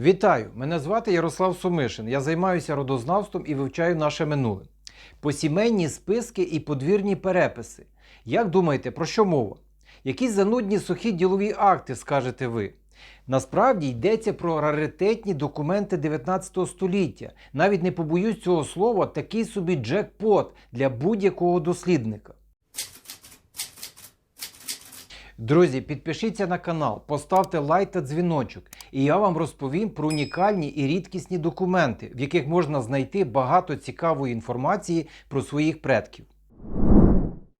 Вітаю! Мене звати Ярослав Сумишин. Я займаюся родознавством і вивчаю наше минуле. Посімейні списки і подвірні переписи. Як думаєте, про що мова? Якісь занудні сухі ділові акти, скажете ви. Насправді йдеться про раритетні документи 19 століття. Навіть не побоюсь цього слова, такий собі джекпот для будь-якого дослідника. Друзі, підпишіться на канал, поставте лайк та дзвіночок, і я вам розповім про унікальні і рідкісні документи, в яких можна знайти багато цікавої інформації про своїх предків.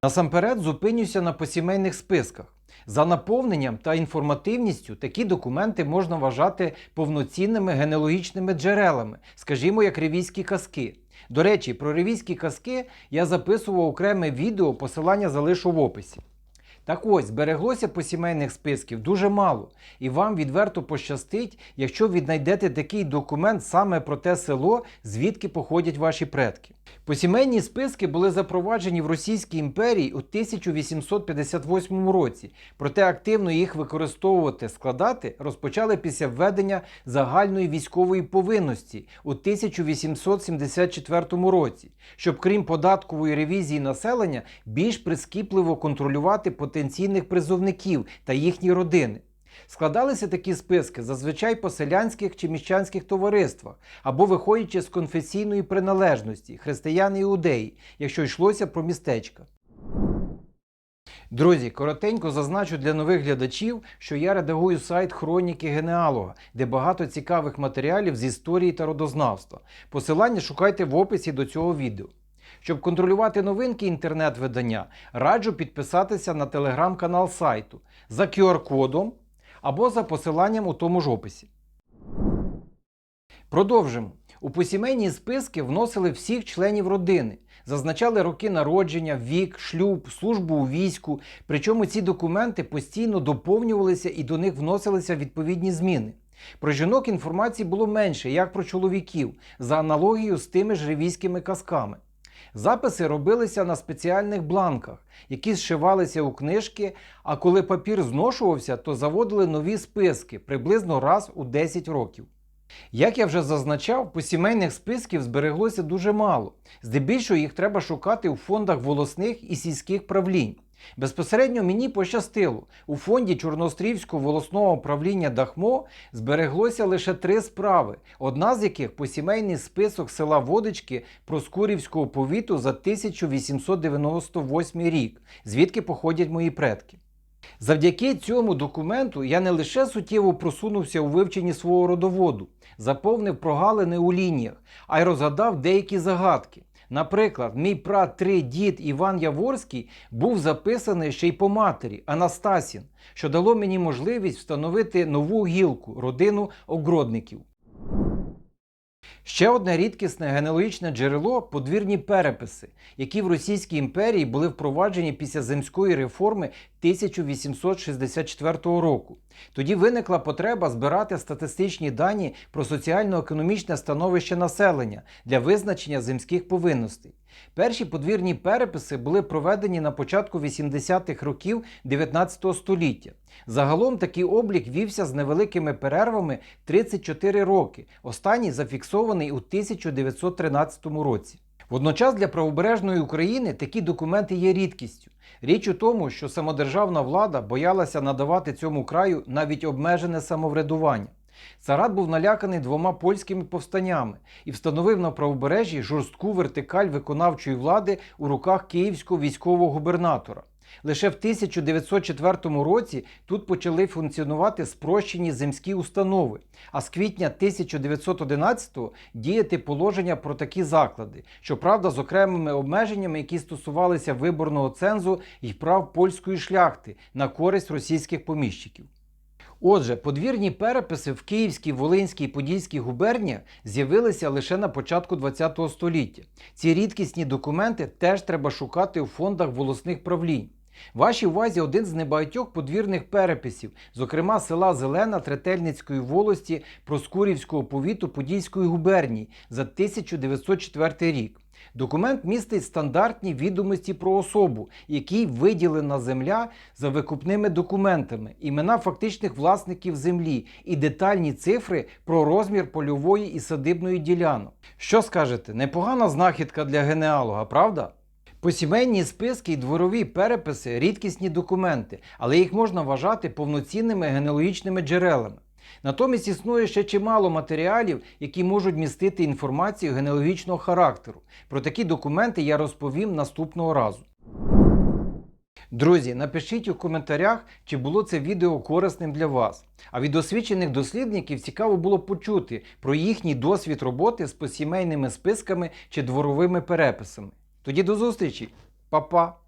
Насамперед зупинюся на посімейних списках. За наповненням та інформативністю такі документи можна вважати повноцінними генеалогічними джерелами, скажімо, як ревізькі казки. До речі, про ревізькі казки я записував окреме відео, посилання залишу в описі. Так ось, збереглося посімейних списків дуже мало, і вам відверто пощастить, якщо віднайдете такий документ саме про те село, звідки походять ваші предки. Посімейні списки були запроваджені в Російській імперії у 1858 році, проте активно їх використовувати, складати розпочали після введення загальної військової повинності у 1874 році, щоб крім податкової ревізії населення більш прискіпливо контролювати потенційних призовників та їхні родини. Складалися такі списки зазвичай по селянських чи міщанських товариствах або виходячи з конфесійної приналежності християн і іудеї, якщо йшлося про містечка. Друзі, коротенько зазначу для нових глядачів, що я редагую сайт Хроніки Генеалога, де багато цікавих матеріалів з історії та родознавства. Посилання шукайте в описі до цього відео. Щоб контролювати новинки інтернет-видання, раджу підписатися на телеграм-канал сайту за QR-кодом або за посиланням у тому ж описі. Продовжимо. У посімейні списки вносили всіх членів родини, зазначали роки народження, вік, шлюб, службу у війську. Причому ці документи постійно доповнювалися і до них вносилися відповідні зміни. Про жінок інформації було менше, як про чоловіків, за аналогією з тими ж ревізькими казками. Записи робилися на спеціальних бланках, які зшивалися у книжки, а коли папір зношувався, то заводили нові списки приблизно раз у 10 років. Як я вже зазначав, посімейних списків збереглося дуже мало. Здебільшого їх треба шукати у фондах волосних і сільських правлінь. Безпосередньо мені пощастило. У фонді Чорноострівського волосного управління Дахмо збереглося лише три справи, одна з яких посімейний список села Водички Проскурівського повіту за 1898 рік, звідки походять мої предки. Завдяки цьому документу я не лише суттєво просунувся у вивченні свого родоводу, заповнив прогалини у лініях, а й розгадав деякі загадки. Наприклад, мій пра-три дід Іван Яворський був записаний ще й по матері Анастасін, що дало мені можливість встановити нову гілку родину огородників. Ще одне рідкісне генеалогічне джерело подвірні переписи, які в Російській імперії були впроваджені після земської реформи 1864 року. Тоді виникла потреба збирати статистичні дані про соціально-економічне становище населення для визначення земських повинностей. Перші подвірні переписи були проведені на початку 80-х років 19 століття. Загалом такий облік вівся з невеликими перервами 34 роки. Останній зафіксований у 1913 році. Водночас для правобережної України такі документи є рідкістю. Річ у тому, що самодержавна влада боялася надавати цьому краю навіть обмежене самоврядування. Царат був наляканий двома польськими повстаннями і встановив на правобережжі жорстку вертикаль виконавчої влади у руках київського військового губернатора. Лише в 1904 році тут почали функціонувати спрощені земські установи, а з квітня 1911-го діяти положення про такі заклади, щоправда, з окремими обмеженнями, які стосувалися виборного цензу і прав польської шляхти на користь російських поміщиків. Отже, подвірні переписи в Київській, Волинській Подільській губерніях з'явилися лише на початку ХХ століття. Ці рідкісні документи теж треба шукати у фондах волосних правлінь. Вашій увазі один з небагатьох подвірних переписів, зокрема села Зелена Третельницької волості Проскурівського повіту Подільської губернії за 1904 рік. Документ містить стандартні відомості про особу, якій виділена земля за викупними документами, імена фактичних власників землі і детальні цифри про розмір польової і садибної ділянок. Що скажете, непогана знахідка для генеалога, правда? Посімейні списки і дворові переписи рідкісні документи, але їх можна вважати повноцінними генеалогічними джерелами. Натомість існує ще чимало матеріалів, які можуть містити інформацію генеалогічного характеру. Про такі документи я розповім наступного разу. Друзі, напишіть у коментарях, чи було це відео корисним для вас. А від досвідчених дослідників цікаво було почути про їхній досвід роботи з посімейними списками чи дворовими переписами. Тоді до зустрічі, Па-па!